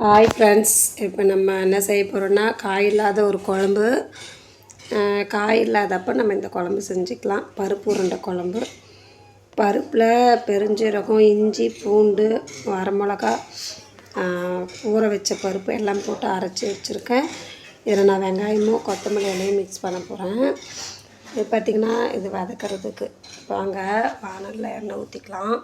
Hi friends இப்போ நம்ம என்ன செய்ய போகிறோன்னா காய் இல்லாத ஒரு குழம்பு. காய் இல்லாதப்போ நம்ம இந்த குழம்பு செஞ்சுக்கலாம். பருப்பு உருண்டை குழம்பு. பருப்பில் பெருஞ்சீரகம் இஞ்சி பூண்டு வரமிளகா ஊற வச்ச பருப்பு எல்லாம் போட்டு அரைச்சி வச்சுருக்கேன். இதில் நான் வெங்காயமும் கொத்தமல்லி இலையும் மிக்ஸ் பண்ண போகிறேன் இது பார்த்திங்கன்னா இது வதக்கிறதுக்கு. வாங்க வானலில் எண்ணெய் ஊற்றிக்கலாம்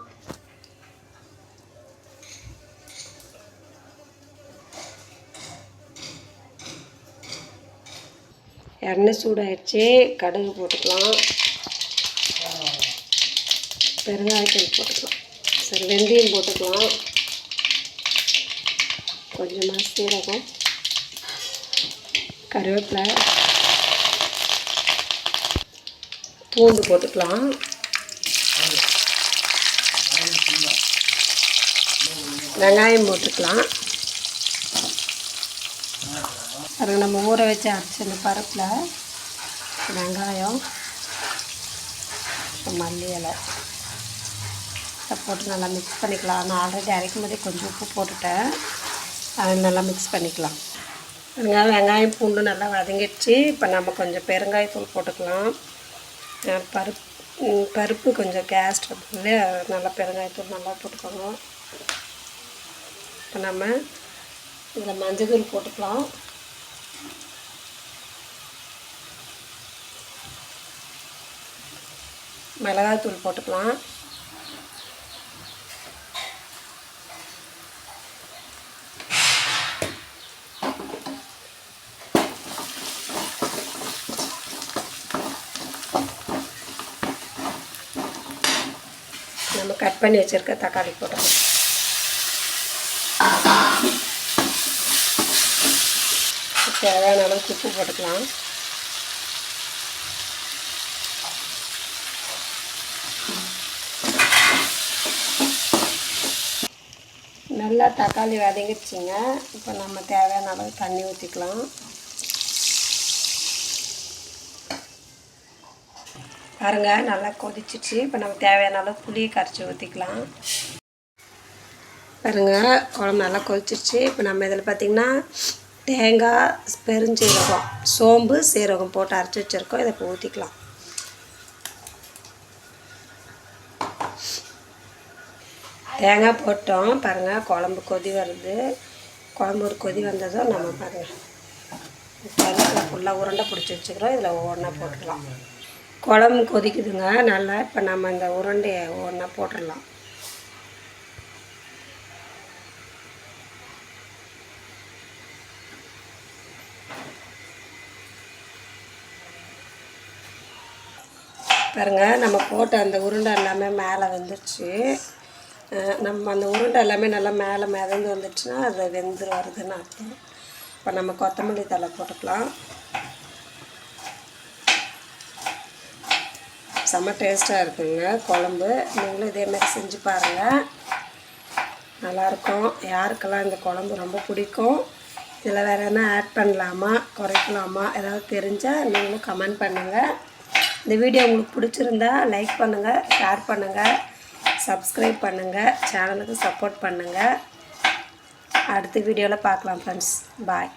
எண்ணெய் சூடாயிடுச்சு. கடுகு போட்டுக்கலாம். பெருங்காயத்தூள் போட்டுக்கலாம். சரி வெந்தயம் போட்டுக்கலாம். கொஞ்சமாக சீரகம் கருவேப்பிலை பூண்டு போட்டுக்கலாம். வெங்காயம் போட்டுக்கலாம். அதுக்கு நம்ம ஊற வச்சு அரைச்சிருந்த பருப்பில் வெங்காயம் மல்லி இலை. இதை போட்டு நல்லா மிக்ஸ் பண்ணிக்கலாம். நான் ஆல்ரெடி அரைக்கும் போதே கொஞ்சம் உப்பு போட்டுட்டேன். அதை நல்லா மிக்ஸ் பண்ணிக்கலாம். வெங்காயம் வெங்காயம் பூண்டு நல்லா வதங்கிடுச்சு. இப்போ நம்ம கொஞ்சம் பெருங்காயத்தூள் போட்டுக்கலாம். பருப்பு பருப்பு கொஞ்சம் கேஸ் நல்லா பெருங்காயத்தூள் நல்லா போட்டுக்கணும் இப்போ நம்ம இதில் மஞ்சள் போட்டுக்கலாம். மிளகாத்தூள் போட்டுக்கலாம். நம்ம கட் பண்ணி வச்சுருக்க தக்காளி போட்டுக்கலாம். தேவையான அளவுக்கு உப்பு போட்டுக்கலாம். நல்லா தக்காளி வதங்கிடுச்சிங்க. இப்போ நம்ம தேவையான அளவு தண்ணி ஊற்றிக்கலாம் பாருங்க நல்லா கொதிச்சிச்சு. இப்போ நம்ம தேவையான அளவு புளியை கரைச்சி ஊற்றிக்கலாம் பாருங்க குழம்பு நல்லா கொதிச்சிருச்சு. இப்போ நம்ம இதில் பார்த்திங்கன்னா தேங்காய் பெருஞ்சீரகம் சோம்பு சீரகம் போட்டு அரைச்சி வச்சுருக்கோம். இதை இப்போ ஊற்றிக்கலாம் தேங்காய் போட்டோம். பாருங்கள் குழம்பு கொதி வருது. குழம்பு ஒரு கொதி வந்ததும் நம்ம பாருங்கள் ஃபுல்லாக உருண்டை பிடிச்சி வச்சுக்கிறோம். இதில் ஒவ்வொன்றா போட்டுடலாம் குழம்பு கொதிக்குதுங்க. நல்லா இப்போ நம்ம இந்த உருண்டையை ஒவ்வொன்றா போட்டுடலாம். பாருங்க நம்ம போட்ட அந்த உருண்டை எல்லாமே மேலே வந்துருச்சு. நம்ம அந்த உருண்டை எல்லாமே நல்லா மேலே மிதந்து வந்துடுச்சுன்னா அது வெந்து வருதுன்னு அர்த்தம். இப்போ நம்ம கொத்தமல்லி தழை போட்டுக்கலாம். செம்ம டேஸ்ட்டாக இருக்குங்க குழம்பு. நீங்களும் இதேமாரி செஞ்சு பாருங்கள் நல்லாயிருக்கும். யாருக்கெல்லாம் இந்த குழம்பு ரொம்ப பிடிக்கும் இதில் வேறு என்ன ஆட் பண்ணலாமா குறைக்கலாமா ஏதாவது தெரிஞ்சால் நீங்களும் கமெண்ட் பண்ணுங்கள் இந்த வீடியோ உங்களுக்கு பிடிச்சிருந்தா லைக் பண்ணுங்கள் ஷேர் பண்ணுங்கள் சப்ஸ்கிரைப் பண்ணுங்கள் சேனலுக்கு சப்போர்ட் பண்ணுங்கள் அடுத்த வீடியோவில் பார்க்கலாம் ஃப்ரெண்ட்ஸ் பாய்